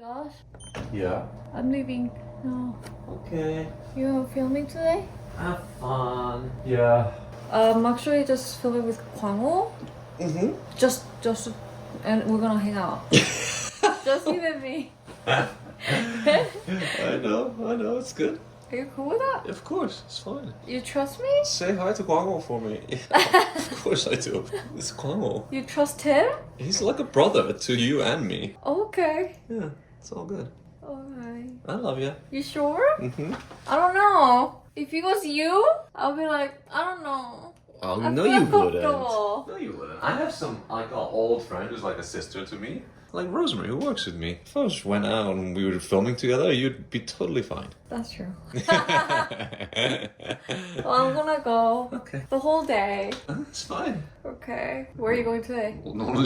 Josh, Yeah. I'm leaving. No. Okay. You're filming today? Have fun. Yeah. Um, actually, just filming with Kwangho. Mm-hmm. Just, just, and we're gonna hang out. just you and me. I know, I know, it's good. Are you cool with that? Of course, it's fine. You trust me? Say hi to Guango for me. of course I do. It's Guango. You trust him? He's like a brother to you and me. Okay. Yeah, it's all good. I love you. You sure? Mm-hmm. I don't know. If it was you, I'll be like, I don't know. Oh, I no, you wouldn't. No, you wouldn't. I have some like an old friend who's like a sister to me, like Rosemary, who works with me. If I just went out and we were filming together, you'd be totally fine. That's true. well, I'm gonna go okay, the whole day. It's fine. Okay. Where are you going today? Well, no one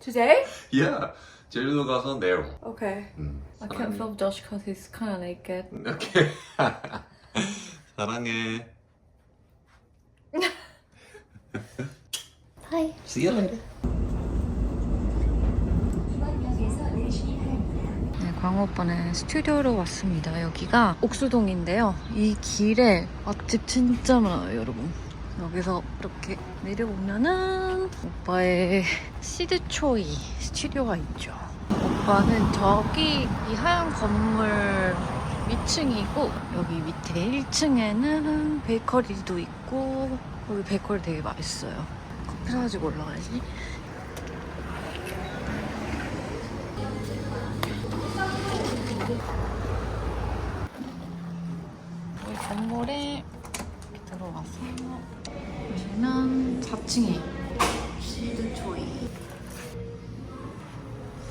Today? yeah, 제주도 가서. 와. Okay. 음, I can't film Josh because he's kind of naked. 오케이. 사랑해. Hi. See you later. 네, 광호 오빠는 스튜디오로 왔습니다. 여기가 옥수동인데요. 이 길에 맛집 진짜 많아요, 여러분. 여기서 이렇게 내려오면은 오빠의 시드초이 스튜디오가 있죠. 오빠는 저기 이 하얀 건물 위층이고 여기 밑에 1층에는 베이커리도 있고 여기 베이커리 되게 맛있어요. 커피 사가지고 올라가야지. 2층에 시드초이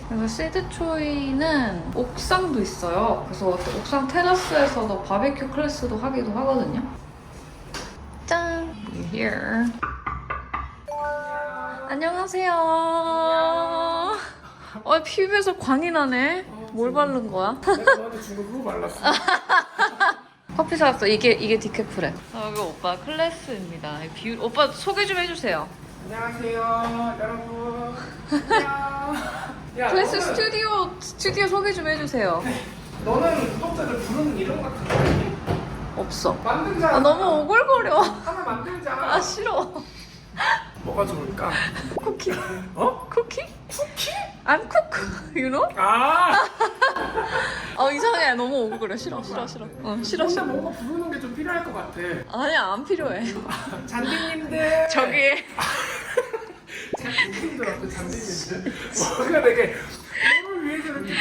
그래서 시드초이는 옥상도 있어요. 그래서 옥상 테라스에서도 바베큐 클래스도 하기도 하거든요. 짠! We're 안녕하세요. 안녕. 어, 피부에서 광이 나네. 어, 뭘 바른 거야? 내가 너한테 준 거 그거 발랐어. 커피 사왔어. 이게 이게 디캐프래. 여기 오빠 클래스입니다. 뷰 오빠 소개 좀 해주세요. 안녕하세요, 여러분. 야, 클래스 너는, 스튜디오 스튜디오 소개 좀 해주세요. 너는 구독자들 부르는 이름 같은 거? 없어. 만들자. 아 너무 오글거려. 하나 만들자. 아 싫어. 뭐가 좋을까? 쿠키. 어? 쿠키? 쿠키? I'm cook. You know? 아. 어 이상해. 너무 오글거려. 싫어 싫어 싫어. 어 싫어 싫어. 뭔가 부르는 게 좀 필요할 것 같아. 아니야 안 필요해. 잔디님들. 저기 잔디님들 어때? 잔디님들. 뭔가 되게 너를 위해서 이렇게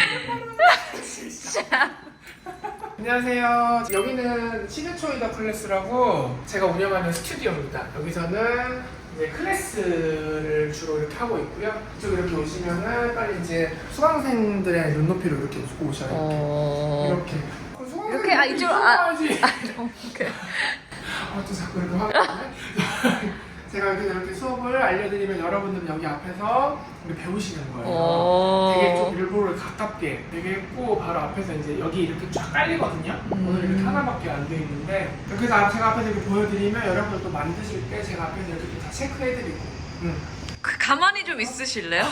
안녕하세요. 여기는 시드초이더 클래스라고 제가 운영하는 스튜디오입니다. 여기서는 이제 클래스를 주로 이렇게 하고 있고요. 이쪽 이렇게 오시면은 빨리 이제 수강생들의 눈높이로 이렇게 오셔요. 어 이렇게. 그럼 수강생들 이렇게, 아, 이쪽으로, 아. 아, 또 자꾸 이렇게 하네. 제가 여기서 이렇게 수업을 알려드리면 여러분들은 여기 앞에서 배우시는 거예요. 어. 되게 좀 일부러 가깝게 되게 있고 바로 앞에서 이제 여기 이렇게 쫙 깔리거든요. 음. 오늘 이렇게 하나밖에 안 돼 있는데 그래서 앞- 제가 앞에서 이렇게 보여드리면 여러분들 또 만드실 때 제가 앞에서 이렇게 다 체크해드리고 응. 그 가만히 좀 있으실래요?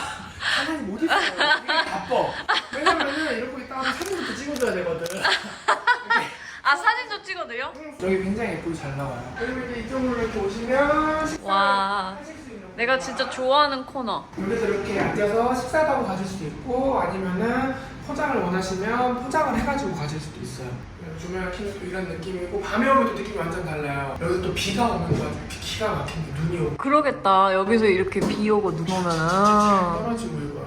가만히 못 있어요. 되게 바빠. 왜냐면은 이러고 있다가 사진부터 찍어줘야 되거든. 아 사진도 찍어도요? 여기 굉장히 예쁘게 잘 나와요. 그리고 이제 이쪽으로 이렇게 오시면 식사를 와. 하실 수 있는 내가 진짜 좋아하는 코너. 여기서 이렇게 앉아서 식사도 하고 가실 수도 있고 아니면은 포장을 원하시면 포장을 해가지고 가실 수도 있어요. 켜면 또 이런 느낌이고 밤에 오면 또 느낌이 완전 달라요. 여기서 또 비가 오면 또 아주 기가 막힌 눈이 오고 그러겠다. 여기서 이렇게 비 오고 눈 오면은. 떨어지고 이거.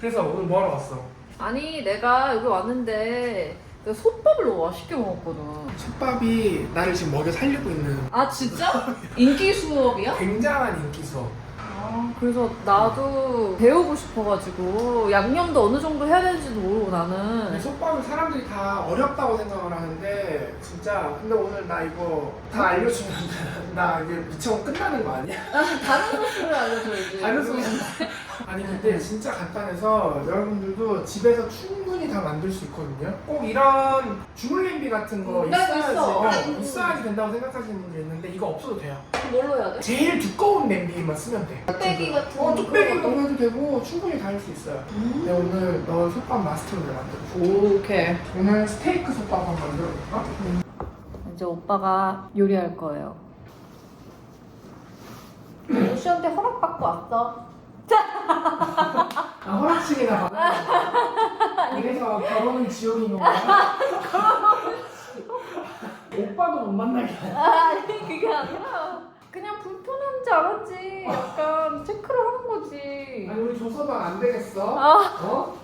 그래서 오늘 뭐하러 왔어? 아니 내가 여기 왔는데 내가 솥밥을 너무 맛있게 먹었거든. 솥밥이 나를 지금 먹여 살리고 있는 아 진짜? 인기 수업이야? 굉장한 인기 수업. 아 그래서 나도 배우고 싶어가지고 양념도 어느 정도 해야 되는지도 모르고 나는. 솥밥은 사람들이 다 어렵다고 생각을 하는데 진짜 근데 오늘 나 이거 다 알려주면 나 이게 미처럼 끝나는 거 아니야? 다른 소스를 알려줘야지. 다른 소스. 아 아니 근데 진짜 간단해서 여러분들도 집에서 충분히 다 만들 수 있거든요. 꼭 이런 주물 냄비 같은 거 음, 나 있어야지 있어. 어, 음. 있어야지 된다고 생각하시는 분들 있는데 이거 없어도 돼요. 뭘로 해야 돼? 제일 두꺼운 냄비만 쓰면 돼. 뚝배기 같은 어, 거 뚝배기 그런 넣어도 되고 충분히 다 할 수 있어요. 음. 내가 오늘 너 솥밥 마스터를 만들어. 오케이. 오늘 스테이크 솥밥 한번 만들어 볼까? 이제 오빠가 요리할 거예요. 루시한테 허락받고 왔어. 아, 허락식이나 받아. 이래서 결혼은 지옥인 건가요? 오빠도 못 만나게. 하네. 아니 그게 아니라 그냥 불편한지 알았지. 약간 체크를 하는 거지. 아니 우리 조서방 안 되겠어? 아. 어?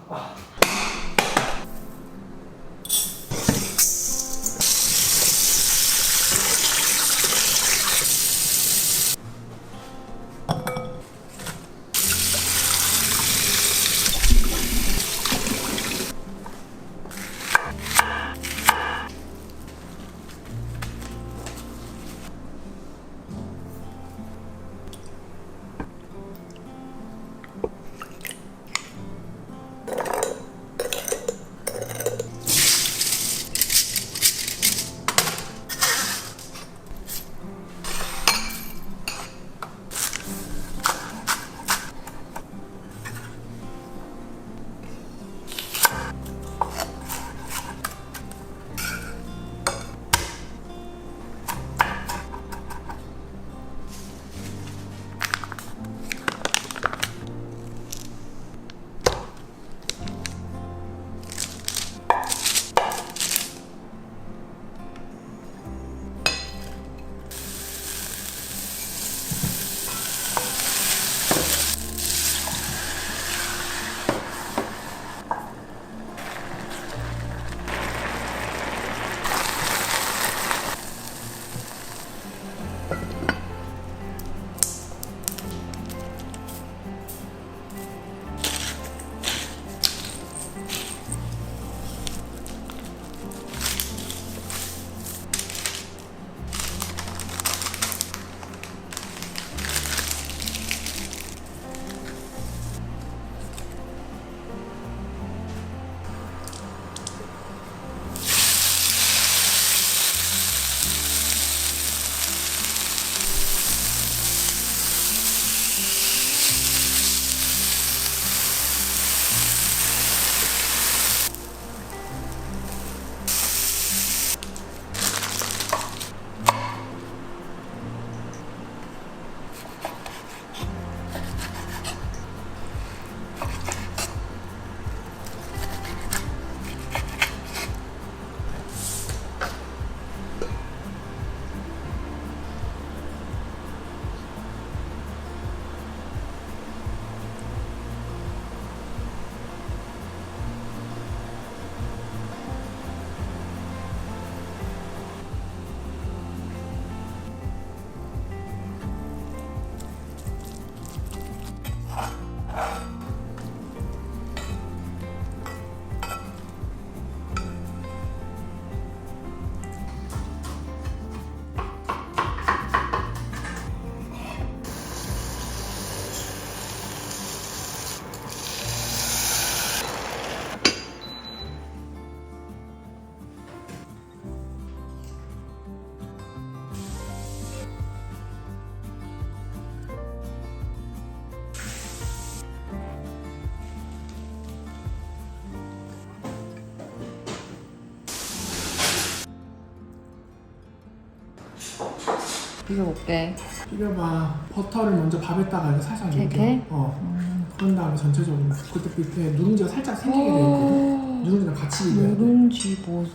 비벼볼게. 비벼봐. 버터를 먼저 밥에다가 이렇게 살살 이렇게? 녹여. 어. 그런 다음에 전체적으로 그때 밑에 누룽지가 살짝 생기게 돼 있거든. 누룽지랑 같이 비벼야 돼. 누룽지 버섯.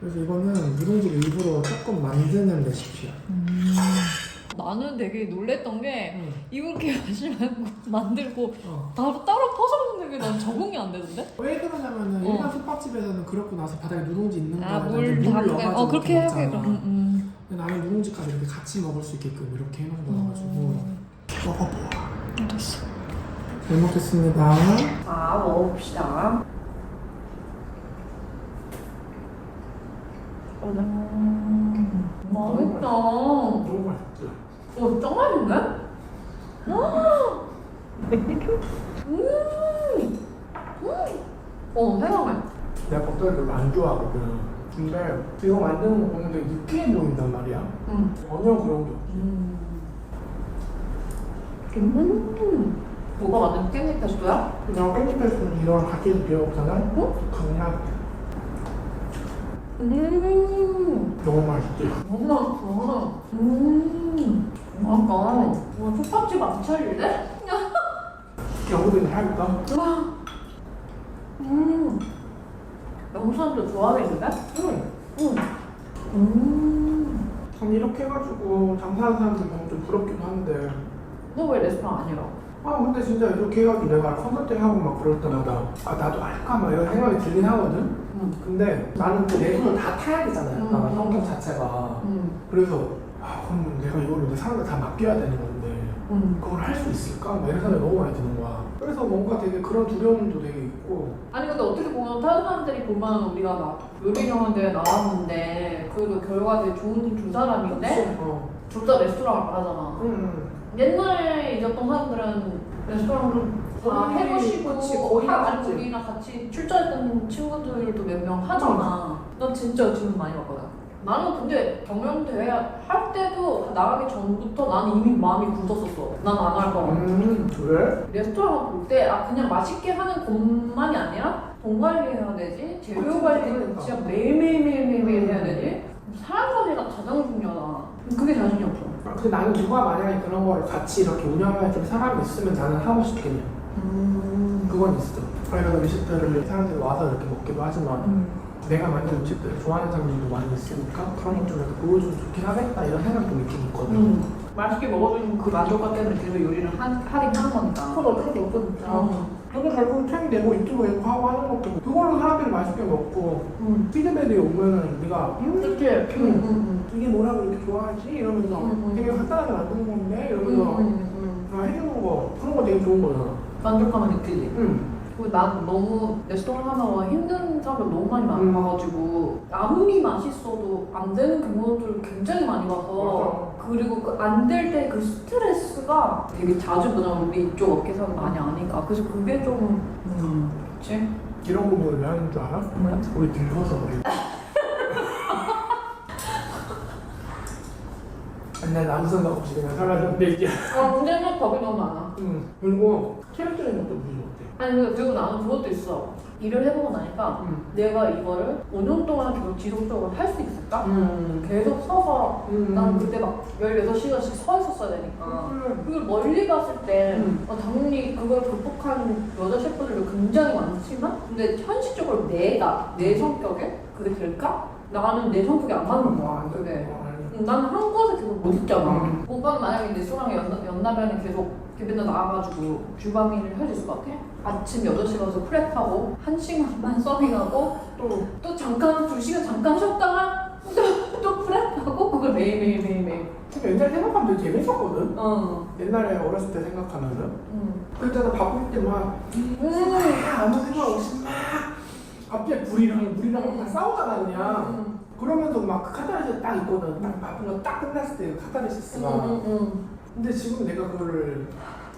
그래서 이거는 누룽지를 일부러 조금 만드는 레시피야. 나는 되게 놀랬던 게 응. 이렇게 열심히 만들고 어. 따로 따로 퍼서 먹는 게 난 적응이 안 되는데? 왜 그러냐면은 어. 일반 솥밥집에서는 그렇고 나서 바닥에 누룽지 있는 아, 거에다 물 이제 물 담가. 넣어가지고 어, 그렇게 해야. 돼. 음, 음. 나는 누룽지까지 이렇게 같이 먹을 수 있게끔 이렇게 해놓은 거여가지고 먹어봐. 알았어. 잘 먹겠습니다. 자, 먹어봅시다. 음, 맛있다. 어, 너무 맛있지? 짱 맛있네? 어, 생각해. 내가 겉절이 별로 안 좋아하거든. 근데 이거 만드는 거 보면 되게 느끼해 보인단 말이야. 응. 전혀 그런 게 없어. 음. 음. 오빠 만든 깻잎 페스토야? 그냥 깻잎에서는 이런 같이 비워먹잖아? 어? 그냥 음. 너무 맛있지. 너무 맛있어. 음. 아까 와, 솥밥집 안 차릴래? 여기는 할까? 와. 음. 사람들 좋아하겠는데? 응. 응. 음. 아니 이렇게 해가지고 장사하는 사람들 보면 좀 부럽기도 한데 너 왜 레스토랑 아니라? 아 근데 진짜 이렇게 해가지고 내가 컨설팅 하고 막 그럴 때마다 아 나도 할까 막 이런 생각이 들긴 하거든 응. 근데 나는 또내 손을 다 타야 되잖아요 음. 나 성격 자체가 응. 그래서 아 그럼 내가 이거를 내 사람들 다 맡겨야 되는 건데 응. 그걸 할 수 있을까? 막 이런 생각이 너무 많이 드는 거야 그래서 뭔가 되게 그런 두려움도 되게 있고 아니 근데 어떻게 보면 다른 사람들이 보면 우리가 막 요리 영화대회 나왔는데 그래도 결과 되게 좋은 두 사람인데 어. 둘다 레스토랑을 말하잖아. 응, 옛날에 잊었던 사람들은 레스토랑을 다 거의, 해보시고 그치, 거의 다 했지. 우리랑 같이 출전했던 친구들도 몇 명 하잖아. 난 진짜 질문 많이 받거든. 나는 근데 경영대회 할 때도 나가기 전부터 나는 이미 마음이 굳었었어. 난 안 할 거라고. 음, 그래? 레스토랑 볼 때 아 그냥 맛있게 하는 것만이 아니라 돈 관리해야 되지 재료 그러니까. 진짜 매일매일매일매일 해야 되지 사람 관리가 가장 중요하다 그게 자신이 없어 아, 근데 나는 누가 만약에 그런 거를 같이 이렇게 운영할 좀 사람이 있으면 나는 하고 싶겠냐 음. 그건 있어 그래서 음식들을 사람들이 와서 이렇게 먹기도 하지만 내가 만든 음식들을 좋아하는 사람들도 많이 있으니까 그런 이렇게 보여주면 좋긴 하겠다 이런 생각도 있긴 있거든 음. 맛있게 먹어주는 그 만족감 때문에 계속 요리를 하, 하긴 하는 거니까 그건 어쩔 수 없어 진짜 음. 근데 결국 책 내고 유튜브 내고 하고 하는 것도 그걸로 사람들이 맛있게 먹고 음. 피드백이 오면은 네가 음, 그치 음, 음, 이게 뭐라고 이렇게 좋아하지? 이러면서 음, 음. 되게 간단하게 만드는 건데 음. 이러면서 음, 음. 아, 해주는 거 그런 거 되게 좋은 거잖아 만족감을 느끼지 응 그리고 난 너무 레스토랑 하나가 힘든 사람을 너무 많이 음. 만나가지고 아무리 맛있어도 안 되는 경우들을 굉장히 많이 봐서 그리고 그 안 될 때 그 스트레스가 되게 자주 그냥 우리 이쪽 업계에서는 많이 아니까 그래서 그게 좀 음, 그치? 이런 부분을 왜 하는 줄 알아? 뭐야? 우리 늙어서 그래 맨날 아무 생각 없이 그냥 살아줬는데 이제 아 문제는 겁이 너무 많아 응 그리고 체력적인 것도 무지 못해 아니 근데 그리고 나는 그것도 있어 일을 해보고 나니까 응 내가 이거를 5년 동안 계속 지속적으로 할 수 있을까? 응 계속 서서 응. 난 그때 막 16시간씩 서 있었어야 되니까 응. 그걸 멀리 봤을 때 음. 어, 당연히 그걸 극복한 여자 셰프들도 굉장히 많지만 근데 현실적으로 내가 내 성격에 그게 될까? 나는 내 성격이 안 맞는 거야 그게 음, 나는 한 곳에 계속 못 있잖아 음. 오빠는 만약에 레스토랑에 연나, 연나면은 계속 이렇게 맨날 나와가지고 주방 일을 할수 있을 것 같아? 아침 8시 가서 프랩하고 1시간만 서빙하고 또 또 잠깐 2시간 잠깐 쉬었다가 또, 또 프랩하고 그걸 매일 매일 매일 매일 근데 옛날에 생각하면 되게 재밌었거든 어 옛날에 어렸을 때 생각하면은 음. 그때는 바쁠 때막 음. 아무 생각 없이 막 앞에 불이랑 물이랑 막 싸우잖아 그냥 음. 그러면서 막그 카타르시스 딱 있거든 딱 바쁜 거딱 끝났을 때그 카타르시스가 음. 근데 지금 내가 그거를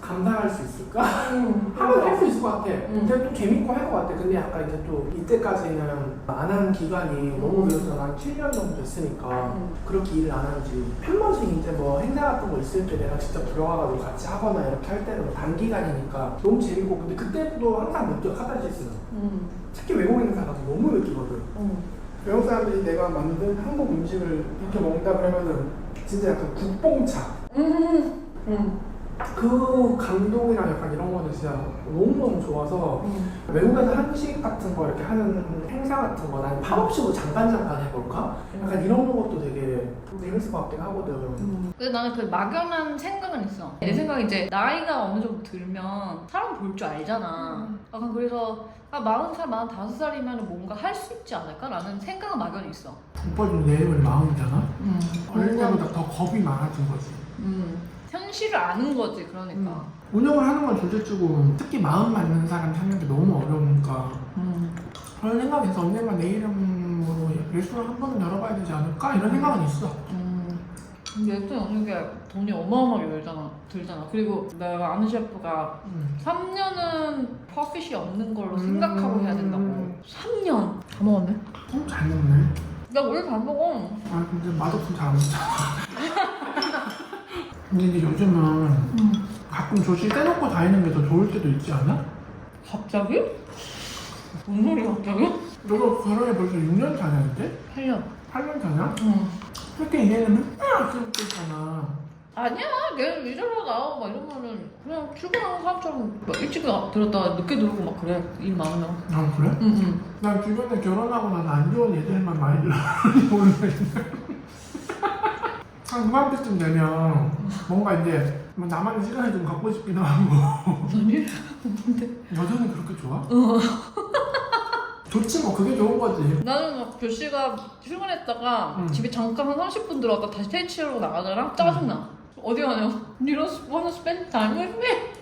감당할 수 있을까? 음. 하면 할 수 있을 것 같아. 음. 근데 또 재밌고 할 것 같아. 근데 약간 이제 또 이때까지는 안 한 기간이 너무 길어서 한 7년 정도 됐으니까 음. 그렇게 일을 안 한지 한 번씩 이제 뭐 행사 같은 거 있을 때 내가 직접 들어가가지고 같이 하거나 이렇게 할 때는 뭐 단기간이니까 너무 재밌고 근데 그때도 항상 느껴 카타르시스는 음. 특히 외국인 사람들 너무 느끼거든. 음. 외국 사람들이 내가 만든 한국 음식을 이렇게 먹는다 그러면은 진짜 약간 국뽕차 음. 음. 그 감동이랑 약간 이런 거는 진짜 너무너무 좋아서 음. 외국에서 한식 같은 거 이렇게 하는 행사 같은 거 나는 팝업식으로 잠깐 잠깐 해볼까? 약간 이런 것도 되게 재밌을 것 같긴 하거든 근데 나는 그 막연한 생각은 있어. 내 생각에 이제 나이가 어느 정도 들면 사람 볼 줄 알잖아. 약간 그래서 아 마흔 살, 마흔 다섯 살이면 뭔가 할 수 있지 않을까라는 생각은 막연히 있어. 오빠 지금 내일은 마흔이잖아? 음. 어릴 때보다 더 겁이 많아진 거지 음. 현실을 아는 거지 그러니까. 음. 운영을 하는 건 둘째치고 특히 마음 맞는 사람 찾는 게 너무 어려우니까 음. 그런 생각에서 언젠가 내 이름으로 레스토랑 한 번은 열어봐야 되지 않을까? 이런 생각은 있어 음. 근데 예쁜 없는 게 돈이 어마어마하게 들잖아. 들잖아. 그리고 내가 아는 셰프가 음. 3년은 프로핏이 없는 걸로 음. 생각하고 해야 된다고. 3년. 다 먹었네. 어, 잘 먹네. 나 원래 잘 먹어. 아 근데 맛없으면 잘 안 먹잖아. 근데 요즘은 음. 가끔 조식 떼놓고 다니는 게 더 좋을 때도 있지 않아? 갑자기? 뭔 소리 갑자기? 너가 결혼해 벌써 6년 차냐 이제? 8년. 8년 차냐? 응. 그렇게 얘는 맨날 그렇게 있잖아. 아니야, 내일 일하러 나오고 막 이러면은 그냥 출근하는 사람처럼 막 일찍 나- 들었다가 늦게 들어오고 막 그래. 일 많으면. 아 그래? 응, 응. 난 주변에 결혼하고 나서 안 좋은 예들만 많이 모르겠네. 한 그맘때쯤 되면 뭔가 이제 뭐 나만의 시간을 좀 갖고 싶기도 하고 무슨 일? 여자는 그렇게 좋아? 좋지 뭐 그게 좋은 거지 나는 막 교씨가 출근했다가 응. 집에 잠깐 한 30분 들어갔다 다시 퇴치하고 나가잖아? 짜증나. 어디 가냐고. You don't wanna spend time with me?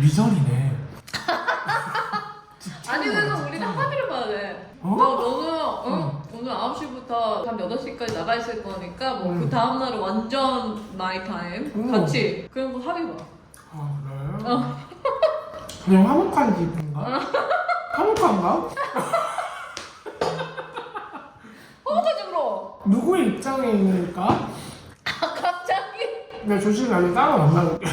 미전이네 아니 그래서 봐야 돼. 어? 너, 너는 어? 오늘 9시부터 밤 8시까지 나가 있을 거니까 뭐 그 응. 다음 날은 완전 나이 타임 응. 같이 그런 거 합의 봐. 아 그래? 어. 그냥 화목한 기분인가? 화목한가? 허벅지 물어. 누구의 입장에 있을까? 아 갑자기? 내가 조심히 아니 따로 만나볼게